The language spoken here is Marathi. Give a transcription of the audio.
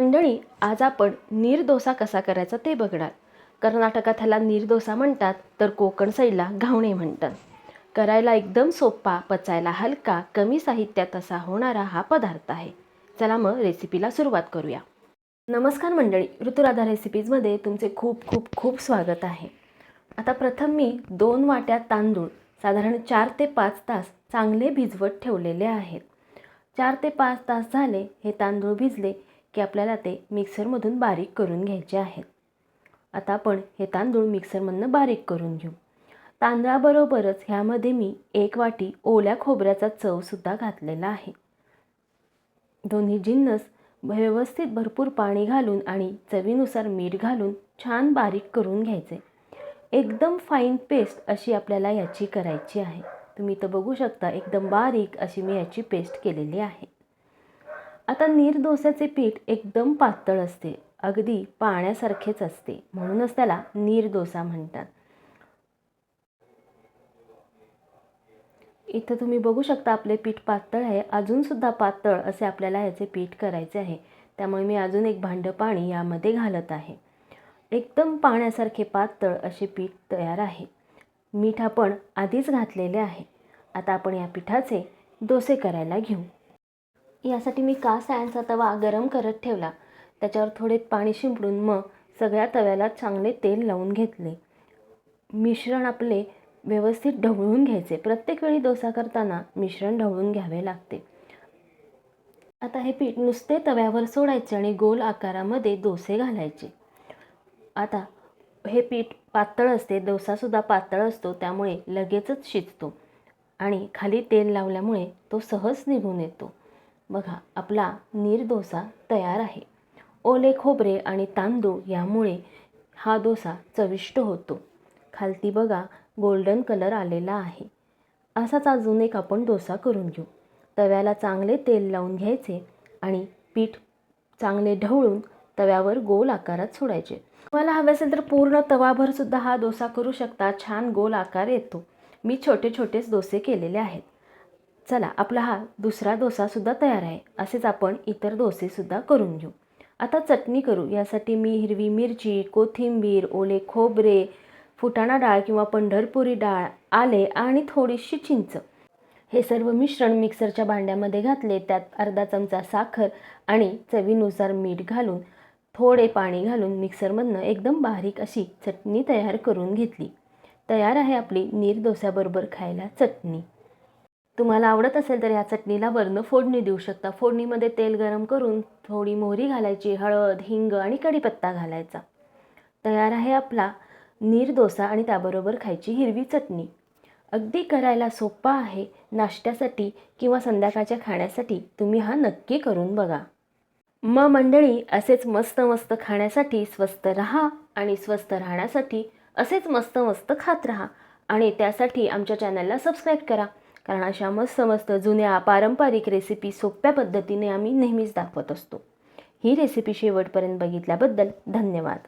मंडळी आज आपण निर्दोसा कसा करायचा ते बघणार. कर्नाटकात ह्याला नीर म्हणतात तर कोकण साईडला घावणे म्हणतात. करायला एकदम सोपा पचायला हलका कमी साहित्यात असा होणारा हा पदार्थ आहे. चला मग रेसिपीला सुरुवात करूया. नमस्कार मंडळी ऋतुराधा रेसिपीजमध्ये तुमचे खूप खूप खूप स्वागत आहे. आता प्रथम मी दोन वाट्या तांदूळ साधारण चार ते पाच तास चांगले भिजवत ठेवलेले आहेत. चार ते पाच तास झाले हे तांदूळ भिजले की आपल्याला ते मिक्सरमधून बारीक करून घ्यायचे आहेत आता आपण हे तांदूळ मिक्सरमधनं बारीक करून घेऊ. तांदळाबरोबरच ह्यामध्ये मी एक वाटी ओल्या खोबऱ्याचा चवसुद्धा घातलेला आहे. दोन्ही जिन्नस व्यवस्थित भरपूर पाणी घालून आणि चवीनुसार मीठ घालून छान बारीक करून घ्यायचे. एकदम फाईन पेस्ट अशी आपल्याला याची करायची आहे. तुम्ही तर बघू शकता एकदम बारीक अशी मी याची पेस्ट केलेली आहे. आता नीर पीठ एकदम पातळ असते अगदी पाण्यासारखेच असते. म्हणूनच त्याला निर्दोसा म्हणतात. इथं तुम्ही बघू शकता आपले पीठ पातळ आहे. अजूनसुद्धा पातळ असे आपल्याला ह्याचे पीठ करायचे आहे. त्यामुळे मी अजून एक भांडं पाणी यामध्ये घालत आहे. एकदम पाण्यासारखे पातळ असे पीठ तयार आहे. मीठ आपण आधीच घातलेले आहे. आता आपण या पिठाचे डोसे करायला घेऊ. यासाठी मी का सायन्सचा तवा गरम करत ठेवला? त्याच्यावर थोडे पाणी शिंपडून मग सगळ्या तव्याला चांगले तेल लावून घेतले. मिश्रण आपले व्यवस्थित ढवळून घ्यायचे. प्रत्येक वेळी डोसा करताना मिश्रण ढवळून घ्यावे लागते. आता हे पीठ नुसते तव्यावर सोडायचे आणि गोल आकारामध्ये डोसे घालायचे. आता हे पीठ पातळ असते डोसासुद्धा पातळ असतो त्यामुळे लगेचच शिजतो आणि खाली तेल लावल्यामुळे तो सहज निघून येतो. बघा आपला नीर तयार आहे. ओले खोबरे आणि तांदूळ यामुळे हा डोसा चविष्ट होतो. खालती बघा गोल्डन कलर आलेला आहे. असाच अजून एक आपण डोसा करून घेऊ. तव्याला चांगले तेल लावून घ्यायचे आणि पीठ चांगले ढवळून तव्यावर गोल आकारात सोडायचे. तुम्हाला हवे असेल तर पूर्ण तवाभरसुद्धा हा डोसा करू शकता. छान गोल आकार येतो. मी छोटे छोटेच डोसे केलेले आहेत. चला आपला हा दुसरा डोसासुद्धा तयार आहे. असेच आपण इतर डोसेसुद्धा करून घेऊ. आता चटणी करू. यासाठी मी हिरवी मिरची कोथिंबीर ओले खोबरे फुटाणा डाळ किंवा पंढरपुरी डाळ आले आणि थोडीशी चिंच. हे सर्व मिश्रण मिक्सरच्या भांड्यामध्ये घातले. त्यात अर्धा चमचा साखर आणि चवीनुसार मीठ घालून थोडे पाणी घालून मिक्सरमधनं एकदम बारीक अशी चटणी तयार करून घेतली. तयार आहे आपली नीर डोस्याबरोबर खायला चटणी. तुम्हाला आवडत असेल तर या चटणीला वरनं फोडणी देऊ शकता. फोडणीमध्ये तेल गरम करून थोडी मोहरी घालायची हळद हिंग आणि कढीपत्ता घालायचा. तयार आहे आपला नीर डोसा आणि त्याबरोबर खायची हिरवी चटणी. अगदी करायला सोपा आहे नाश्त्यासाठी किंवा संध्याकाळच्या खाण्यासाठी. तुम्ही हा नक्की करून बघा. मग मंडळी असेच मस्त मस्त खाण्यासाठी स्वस्त राहा आणि स्वस्त राहण्यासाठी असेच मस्त मस्त खात राहा आणि त्यासाठी आमच्या चॅनलला सबस्क्राईब करा. कारण अशा मस्त मस्त जुन्या पारंपरिक रेसिपी सोप्या पद्धतीने आम्ही नेहमीच दाखवत असतो. ही रेसिपी शेवटपर्यंत बघितल्याबद्दल धन्यवाद.